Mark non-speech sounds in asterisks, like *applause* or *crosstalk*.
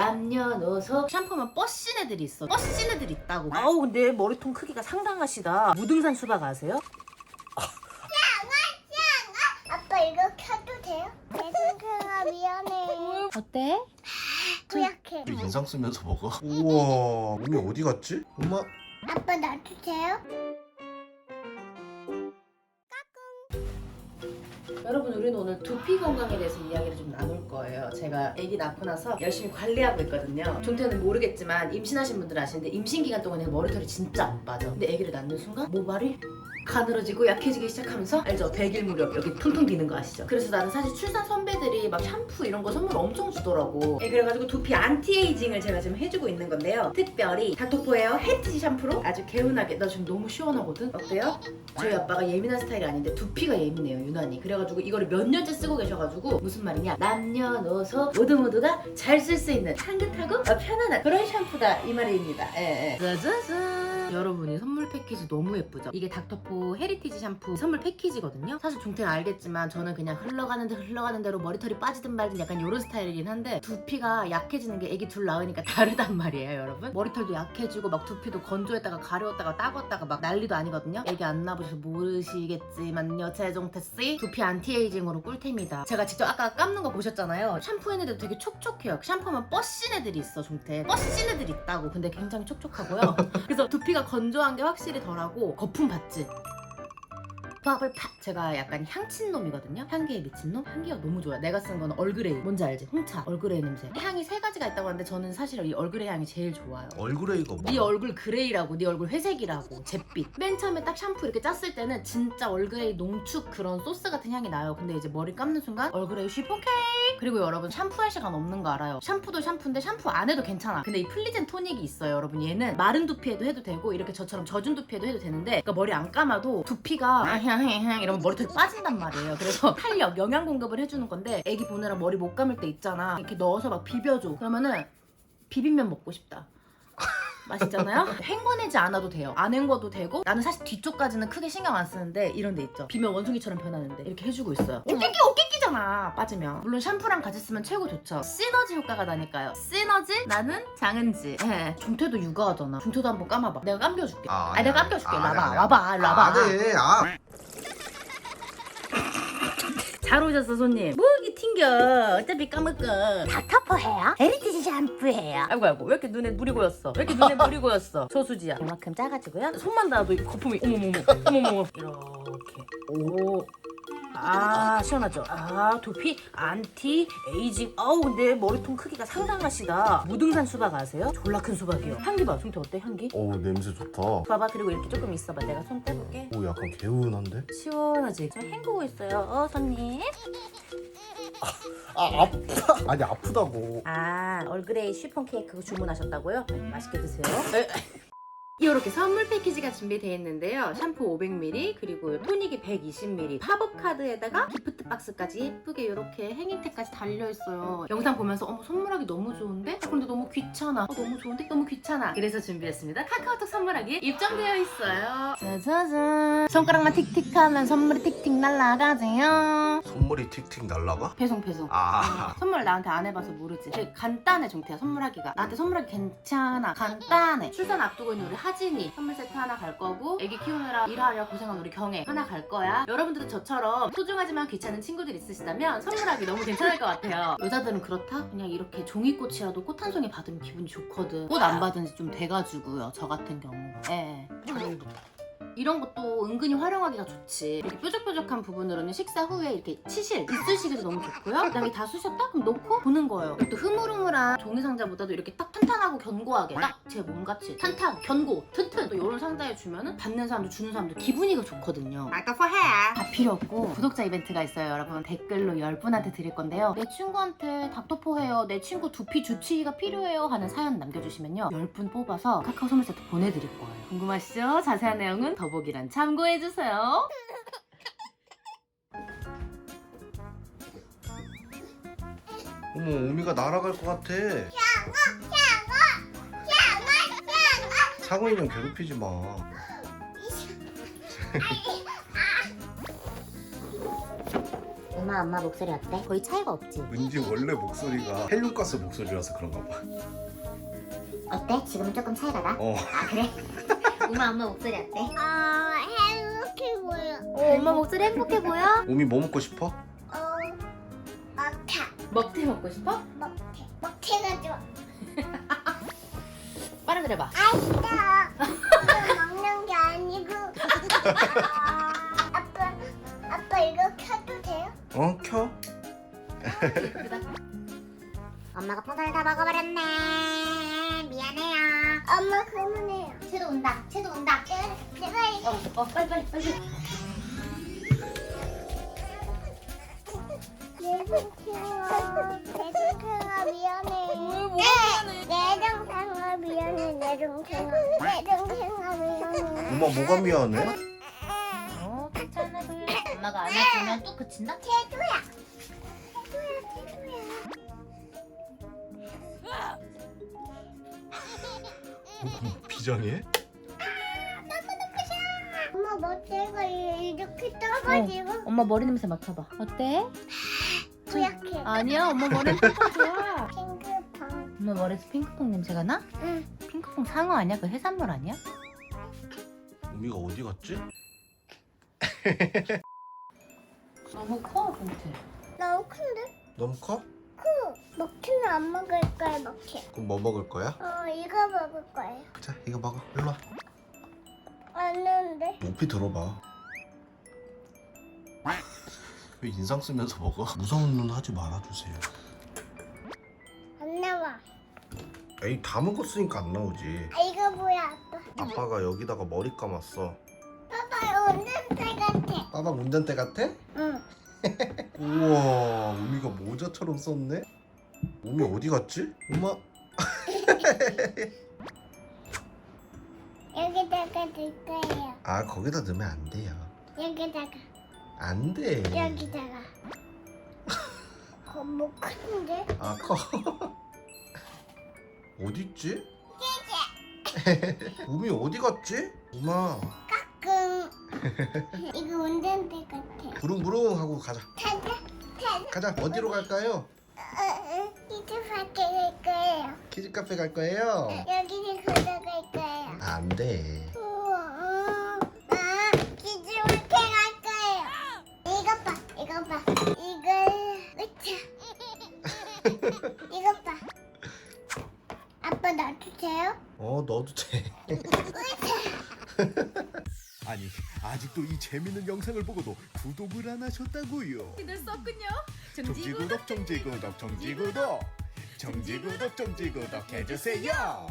남녀노소 샴푸만 뻗신 애들이 있어 뻗신 애들이 있다고 아우 근데 머리통 크기가 상당하시다 무등산 수박 아세요? 아빠 이거 켜도 돼요? 내 생각아 미안해. 어때? 부약해. 인상 쓰면서 먹어. 우와 우미 어디 갔지? 엄마 아빠 놔주세요. 오늘 두피 건강에 대해서 이야기를 좀 나눌 거예요. 제가 아기 낳고 나서 열심히 관리하고 있거든요. 종태는 모르겠지만 임신하신 분들 아시는데 임신 기간 동안에 머리털이 진짜 안 빠져. 근데 아기를 낳는 순간 모발이 가늘어지고 약해지기 시작하면서 알죠? 100일 무렵 여기 퉁퉁 비는 거 아시죠? 그래서 나는 사실 출산 선배들이 막 샴푸 이런 거 선물 엄청 주더라고 예, 그래가지고 두피 안티에이징을 제가 지금 해주고 있는 건데요 특별히 닥터포에어 헤티지 샴푸로 아주 개운하게 나 지금 너무 시원하거든? 어때요? 저희 아빠가 예민한 스타일이 아닌데 두피가 예민해요 유난히 그래가지고 이거를 몇 년째 쓰고 계셔가지고 무슨 말이냐 남녀노소 모두 모두가 잘 쓸 수 있는 향긋하고 어, 편안한 그런 샴푸다 이 말입니다 예, 예. 짜자잔 여러분이 선물 패키지 너무 예쁘죠? 이게 닥터포 헤리티지 샴푸 선물 패키지거든요. 사실 종태는 알겠지만 저는 그냥 흘러가는 데 흘러가는 대로 머리털이 빠지든 말든 약간 이런 스타일이긴 한데 두피가 약해지는 게 애기 둘 낳으니까 *laughs* 다르단 말이에요 여러분. 머리털도 약해지고 막 두피도 건조했다가 가려웠다가 따갑다가 막 난리도 아니거든요. 애기 안 낳아보셔서 모르시겠지만요 최종태 씨. 두피 안티에이징으로 꿀템이다. 제가 직접 아까 감는 거 보셨잖아요. 샴푸했는데도 되게 촉촉해요. 샴푸만 뻗신 애들이 있어 종태. 뻗신 애들이 있다고. 근데 굉장히 촉촉하고요. *laughs* 그래서 두피가 건조한 게 확실히 덜하고 거품 받지 버블 팍 제가 약간 향친 놈이거든요? 향기에 미친 놈? 향기가 너무 좋아요. 내가 쓴 거는 얼그레이. 뭔지 알지? 홍차. 얼그레이 냄새. 향이 세 가지가 있다고 하는데 저는 사실 이 얼그레이 향이 제일 좋아요. 얼굴에 이거 뭐? 네 얼굴 그레이라고 네 얼굴 회색이라고. 잿빛. 맨 처음에 딱 샴푸 이렇게 짰을 때는 진짜 얼그레이 농축 그런 소스 같은 향이 나요. 근데 이제 머리 감는 순간 얼그레이 케이크 그리고 여러분 샴푸할 시간 없는 거 알아요? 샴푸도 샴푸인데 샴푸 안 해도 괜찮아. 근데 이 플리젠 토닉이 있어요 여러분. 얘는 마른 두피에도 해도 되고 이렇게 저처럼 젖은 두피에도 해도 되는데 그러니까 머리 안 감아도 두피가 향향향 이러면 머리털이 빠진단 말이에요. 그래서 *laughs* 탄력 영양 공급을 해주는 건데 애기 보느라 머리 못 감을 때 있잖아. 이렇게 넣어서 막 비벼줘. 그러면은 비빔면 먹고 싶다 맛있잖아요? *laughs* 헹궈내지 않아도 돼요. 안 헹궈도 되고 나는 사실 뒤쪽까지는 크게 신경 안 쓰는데 이런 데 있죠. 비면 원숭이처럼 변하는데 이렇게 해주고 있어요. 오끼끼 오끼끼잖아 빠지면. 물론 샴푸랑 같이 쓰면 최고 좋죠. 시너지 효과가 나니까요. 시너지 나는 장은지. 예. 중태도 육아하잖아. 중태도 한번 감아봐. 내가 감겨줄게. 아, 아, 내가 감겨줄게. 아, 와봐 아니야. 와봐 일로 와봐. 안해 아 잘 오셨어 손님. 뭐기 튕겨. 어차피 까먹어. 닥터포 해요? 헤리티지 샴푸예요. 아이고 아이고 왜 이렇게 눈에 물이 고였어? 왜 이렇게 눈에 물이 고였어? *laughs* 저수지야. 이만큼 짜가지고요. 손만 닿아도 이 거품이 어머머머 어머머머 이렇게 오. 아 시원하죠? 아 두피 안티 에이징 아우 근데 머리통 크기가 상당하시다 무등산 수박 아세요? 졸라 큰 수박이요 향기 봐 송태 어때 향기? 오 냄새 좋다 봐봐 그리고 이렇게 조금 있어봐 내가 손 떼볼게 오 약간 개운한데? 시원하지? 저 헹구고 있어요 어 손님 아 아프다 아니 아프다고 아 얼그레이 쉬폰 케이크 주문하셨다고요? 네, 맛있게 드세요. 이렇게 선물 패키지가 준비되어 있는데요. 샴푸 500ml 그리고 토닉이 120ml 팝업 카드에다가 기프트 박스까지 예쁘게 이렇게 행인택까지 달려 있어요. 영상 보면서 어머 선물하기 너무 좋은데? 아, 그런데 너무 귀찮아. 어, 너무 좋은데 너무 귀찮아. 그래서 준비했습니다. 카카오톡 선물하기 입점되어 있어요. 짜자잔. 손가락만 틱틱하면 선물이 틱틱 날라가세요. 선물이 틱틱 날라가? 배송 배송. 아. 선물 나한테 안 해봐서 모르지. 되게 간단해 종태야 선물하기가. 나한테 선물하기 괜찮아. 간단해. 출산 앞두고 있는 우리 하진이 선물 세트 하나 갈 거고 애기 키우느라 일하려 고생한 우리 경혜 하나 갈 거야. 여러분들도 저처럼 소중하지만 귀찮은 친구들 있으시다면 선물하기 너무 괜찮을 것 같아요. *laughs* 여자들은 그렇다? 그냥 이렇게 종이꽃이라도 꽃 한 송이 받으면 기분이 좋거든. 꽃 안 받은 지 좀 돼가지고요. 저 같은 경우. 예. 이런 것도 은근히 활용하기가 좋지. 이렇게 뾰족뾰족한 부분으로는 식사 후에 이렇게 치실, 이쑤시개도 너무 좋고요. 그다음에 다 쑤셨다? 그럼 놓고 보는 거예요. 또 흐물흐물한 종이 상자보다도 이렇게 딱 탄탄하고 견고하게 딱 제 몸같이 탄탄, 견고, 튼튼 또 이런 상자에 주면은 받는 사람도 주는 사람도 기분이가 좋거든요. 아까 포해 다 필요 없고 구독자 이벤트가 있어요, 여러분. 댓글로 10분한테 드릴 건데요. 내 친구한테 닥터포 해요. 내 친구 두피 주치의가 필요해요 하는 사연 남겨주시면요. 10분 뽑아서 카카오 선물 세트 보내드릴 거예요. 궁금하시죠? 자세한 내용은 더보기란 참고해주세요. 어머 우미가 날아갈 것 같아 상어 인형 괴롭히지 마 엄마 엄마 목소리 어때? 거의 차이가 없지? 은지 원래 목소리가 헬륨가스 목소리라서 그런가 봐. 어때? 지금은 조금 차이가 나? 어. 아 그래? 엄마 엄마 목소리 어때? 아, 행복해 보여. 어, 엄마 목소리 행복해 보여? 우미 뭐 먹고 싶어? 어, 먹태. 먹태 먹고 싶어? 먹태. 먹태가 좋아. 빠르게 해봐. 아시다. 이거 먹는 게 아니고. 아빠, 아빠 이거 켜도 돼요? 어 켜. 엄마가 퐁선을 다 먹어버렸네 엄마 그만해요. 쟤도 온다 쟤도 온다 내가 이거 어, 어, 빨리 빨리 빨리. 내 동생아, 내 동생아 미안해. 왜 미안해? 내 동생아 미안해. 내 동생아, 내 동생아 미안해. 엄마 뭐가 미안해? 어 괜찮아 엄마가 안아주면 또 그친다? 태도야, 비장해? 엄마 멋대가 이렇게 떠가지고 엄마 머리 냄새 맡아봐. 어때? 부약해. 아니야, 엄마 머리 *laughs* 핑크 좋아. 핑크퐁. 엄마 머리에서 핑크퐁 냄새가 나? 응. 핑크퐁 상어 아니야? 그 해산물 아니야? 우미가 어디 갔지? *laughs* 너무 커, 봉투. 너무 큰데? 너무 커? 먹튀는 안 먹을 거야, 먹튀. 그럼 뭐 먹을 거야? 어, 이거 먹을 거예요. 자 이거 먹어. 일로 와. 왔는데. 높이 들어봐. 왜 인상 쓰면서 먹어? 무서운 눈 하지 말아주세요. 안 나와. 에이 다 먹었으니까 안 나오지. 아, 이거 뭐야, 아빠? 아빠가 여기다가 머리 감았어. 봐봐, 운전대 같아. 빠박 운전대 같아? 응. *laughs* 우와 우미가 모자처럼 썼네. 우미 어디 갔지? 엄마 여기다가 넣을 거예요. 아 거기다 넣으면 안 돼요. 여기다가, 안 돼. 여기다가. 어, 뭐 큰데? 아 커. 어디 있지? 우미 어디 갔지? 우마 끙. 이거 운전대 같아. 부릉부릉 하고 가자. 타자, 타자. 가자. 어디로 갈까요? 어, 밖에 갈 거예요. 키즈 카페 갈 거예요. 여기는 걸어갈 거예요. 아, 안 돼. 우와, 어, 아, 기지마켓 갈 거예요. 이것 봐, 이것 봐. 이걸, 으차. 이것 봐. 아빠 나도 돼요? 어 너도 돼. 아니 아직도 이 재밌는 영상을 보고도 구독을 안 하셨다고요? 늘 썼군요. 정지구독 정지구독 정지구독 정지구독 정지구독 해주세요